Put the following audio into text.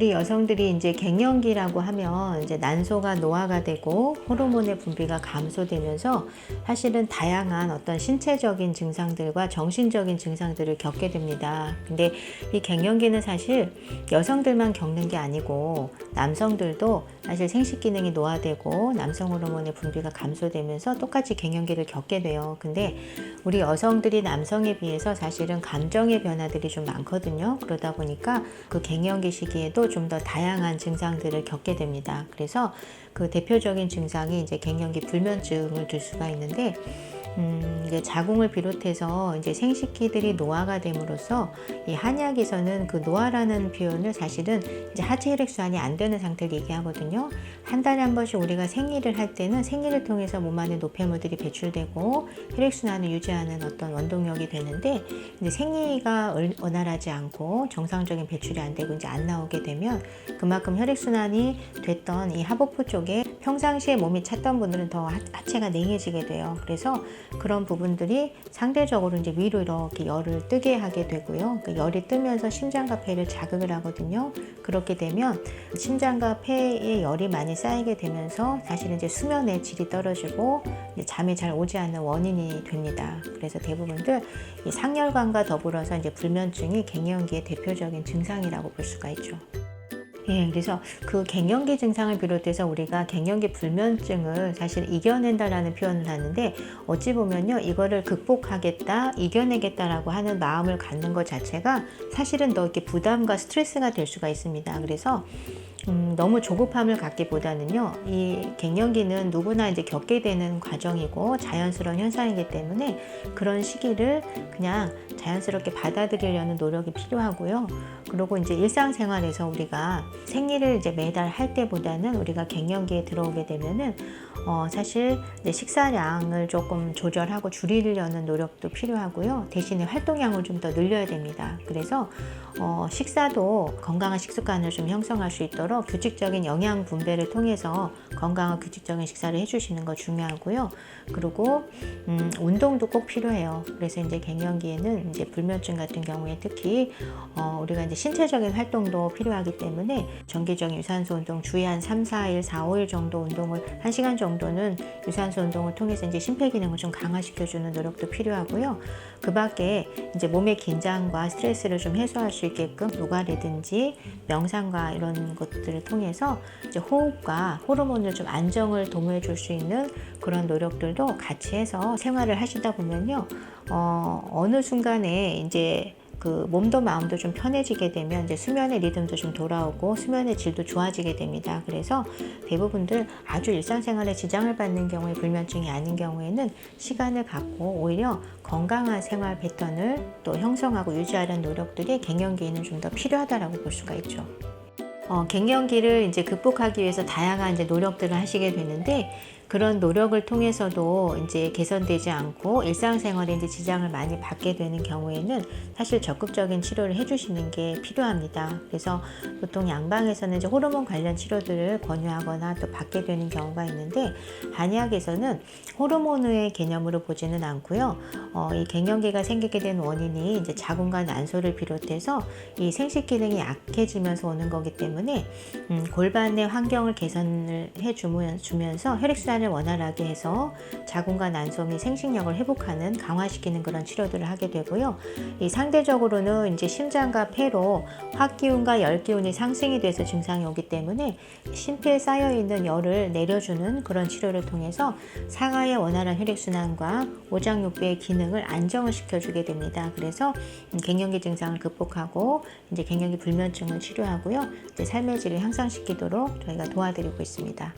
우리 여성들이 이제 갱년기라고 하면 이제 난소가 노화가 되고 호르몬의 분비가 감소되면서 사실은 다양한 어떤 신체적인 증상들과 정신적인 증상들을 겪게 됩니다. 근데 이 갱년기는 사실 여성들만 겪는 게 아니고 남성들도 사실 생식 기능이 노화되고 남성 호르몬의 분비가 감소되면서 똑같이 갱년기를 겪게 돼요. 근데 우리 여성들이 남성에 비해서 사실은 감정의 변화들이 좀 많거든요. 그러다 보니까 그 갱년기 시기에도 좀 더 다양한 증상들을 겪게 됩니다. 그래서 그 대표적인 증상이 이제 갱년기 불면증을 들 수가 있는데 음, 이제 자궁을 비롯해서 이제 생식기들이 노화가 됨으로써 이 한약에서는 그 노화라는 표현을 사실은 이제 하체 혈액 순환이 안 되는 상태를 얘기하거든요. 한 달에 한 번씩 우리가 생리를 할 때는 생리를 통해서 몸 안에 노폐물들이 배출되고 혈액 순환을 유지하는 어떤 원동력이 되는데 이제 생리가 얼- 원활하지 않고 정상적인 배출이 안 되고 이제 안 나오게 되면 그만큼 혈액 순환이 됐던 이 하복부 쪽에 평상시에 몸이 찼던 분들은 더 하- 하체가 냉해지게 돼요. 그래서 그런 부분들이 상대적으로 이제 위로 이렇게 열을 뜨게 하게 되고요. 그 열이 뜨면서 심장과 폐를 자극을 하거든요. 그렇게 되면 심장과 폐에 열이 많이 쌓이게 되면서 사실은 이제 수면의 질이 떨어지고 이제 잠이 잘 오지 않는 원인이 됩니다. 그래서 대부분들 이 상열감과 더불어서 이제 불면증이 갱년기의 대표적인 증상이라고 볼 수가 있죠. 예, 그래서 그 갱년기 증상을 비롯해서 우리가 갱년기 불면증을 사실 이겨낸다라는 표현을 하는데 어찌 보면요 이거를 극복하겠다, 이겨내겠다라고 하는 마음을 갖는 것 자체가 사실은 더 이렇게 부담과 스트레스가 될 수가 있습니다. 그래서 음, 너무 조급함을 갖기보다는요, 이 갱년기는 누구나 이제 겪게 되는 과정이고 자연스러운 현상이기 때문에 그런 시기를 그냥 자연스럽게 받아들이려는 노력이 필요하고요. 그리고 이제 일상생활에서 우리가 생리를 이제 매달 할 때보다는 우리가 갱년기에 들어오게 되면은 어, 사실 식사량을 조금 조절하고 줄이려는 노력도 필요하고요. 대신에 활동량을 좀 더 늘려야 됩니다. 그래서 어, 식사도 건강한 식습관을 좀 형성할 수 있도록 규칙적인 영양 분배를 통해서 건강한 규칙적인 식사를 해주시는 거 중요하고요. 그리고 음, 운동도 꼭 필요해요. 그래서 이제 갱년기에는 이제 불면증 같은 경우에 특히 어, 우리가 이제 신체적인 활동도 필요하기 때문에 정기적인 유산소 운동 주에 한 3, 4일, 4, 5일 정도 운동을 1시간 정도는 유산소 운동을 통해서 이제 심폐 기능을 좀 강화시켜 주는 노력도 필요하고요. 그 밖에 이제 몸의 긴장과 스트레스를 좀 해소할 수 있게끔 요가라든지 명상과 이런 것 들을 통해서 호흡과 호르몬을 좀 안정을 도모해 줄 수 있는 그런 노력들도 같이 해서 생활을 하시다 보면요. 어, 어느 순간에 이제 그 몸도 마음도 좀 편해지게 되면 이제 수면의 리듬도 좀 돌아오고 수면의 질도 좋아지게 됩니다. 그래서 대부분들 아주 일상생활에 지장을 받는 경우에 불면증이 아닌 경우에는 시간을 갖고 오히려 건강한 생활 패턴을 또 형성하고 유지하려는 노력들이 갱년기에는 좀 더 필요하다라고 볼 수가 있죠. 어, 갱년기를 이제 극복하기 위해서 다양한 이제 노력들을 하시게 되는데 그런 노력을 통해서도 이제 개선되지 않고 일상생활에 이제 지장을 많이 받게 되는 경우에는 사실 적극적인 치료를 해주시는 게 필요합니다. 그래서 보통 양방에서는 이제 호르몬 관련 치료들을 권유하거나 또 받게 되는 경우가 있는데 한의학에서는 호르몬의 개념으로 보지는 않고요. 어, 이 갱년기가 생기게 된 원인이 이제 자궁과 난소를 비롯해서 이 생식 기능이 약해지면서 오는 거기 때문에 음, 골반의 환경을 개선을 해주면서 혈액순환 을 원활하게 해서 자궁과 난소 및 생식력을 회복하는 강화시키는 그런 치료들을 하게 되고요. 이 상대적으로는 이제 심장과 폐로 화기운과 열기운이 상승이 돼서 증상이 오기 때문에 심폐에 쌓여 있는 열을 내려주는 그런 치료를 통해서 상하의 원활한 혈액순환과 오장육부의 기능을 안정을 시켜주게 됩니다. 그래서 음, 갱년기 증상을 극복하고 이제 갱년기 불면증을 치료하고요. 이제 삶의 질을 향상시키도록 저희가 도와드리고 있습니다.